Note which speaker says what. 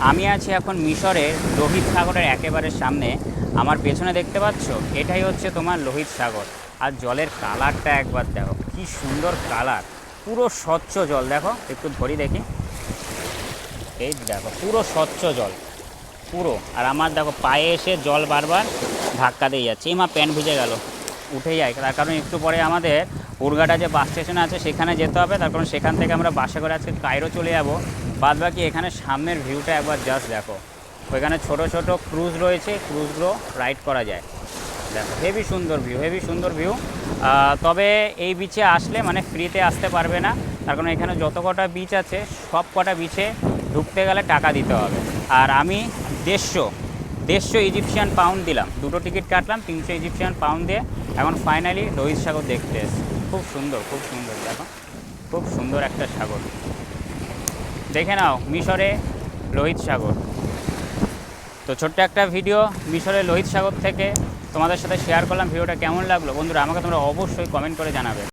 Speaker 1: আমি আছি এখন মিশরের লোহিত সাগরের একেবারে সামনে। আমার পেছনে দেখতে পাচ্ছ? এটাই হচ্ছে তোমার লোহিত সাগর। আর জলের কালারটা একবার দেখো, কি সুন্দর কালার। পুরো স্বচ্ছ জল, দেখো, একটু ধরি দেখি। এই দেখো, পুরো স্বচ্ছ জল, পুরো। আর আমার দেখো, পায়ে এসে জল বারবার ধাক্কা দিয়ে যাচ্ছে। এই মা প্যান্ট ভিজে গেল। উঠে যায়, তার কারণ একটু পরে আমাদের উরগাটা যে বাস স্টেশন আছে, সেখানে যেতে হবে। তার কারণ সেখান থেকে আমরা বাসে করে আজকে কায়রো চলে যাব। বাদ বাকি এখানে সামনের ভিউটা একবার জাস্ট দেখো। ওইখানে ছোট ছোট ক্রুজ রয়েছে। ক্রুজগুলো রাইড করা যায়। দেখো হেভি সুন্দর ভিউ হেভি সুন্দর ভিউ তবে এই বিচে আসলে মানে ফ্রিতে আসতে পারবে না। তার কারণ এখানে যত কটা বিচ আছে, সব কটা বিচে ঢুকতে গেলে টাকা দিতে হবে। আর আমি দেড়শো দেড়শো ইজিপশিয়ান পাউন্ড দিলাম। দুটো টিকিট কাটলাম, তিনশো ইজিপশিয়ান পাউন্ড দিয়ে। এখন ফাইনালি লোহিত সাগর দেখতে এসেছি। খুব সুন্দর খুব সুন্দর, দেখো। খুব সুন্দর একটা সাগর। দেখে নাও, মিশরে লোহিত সাগর। তো ছোট্ট একটা ভিডিও মিশরের লোহিত সাগর থেকে তোমাদের সাথে শেয়ার করলাম। ভিডিওটা কেমন লাগল? বন্ধুরা, আমাকে তোমরা অবশ্যই কমেন্ট করে জানাবে।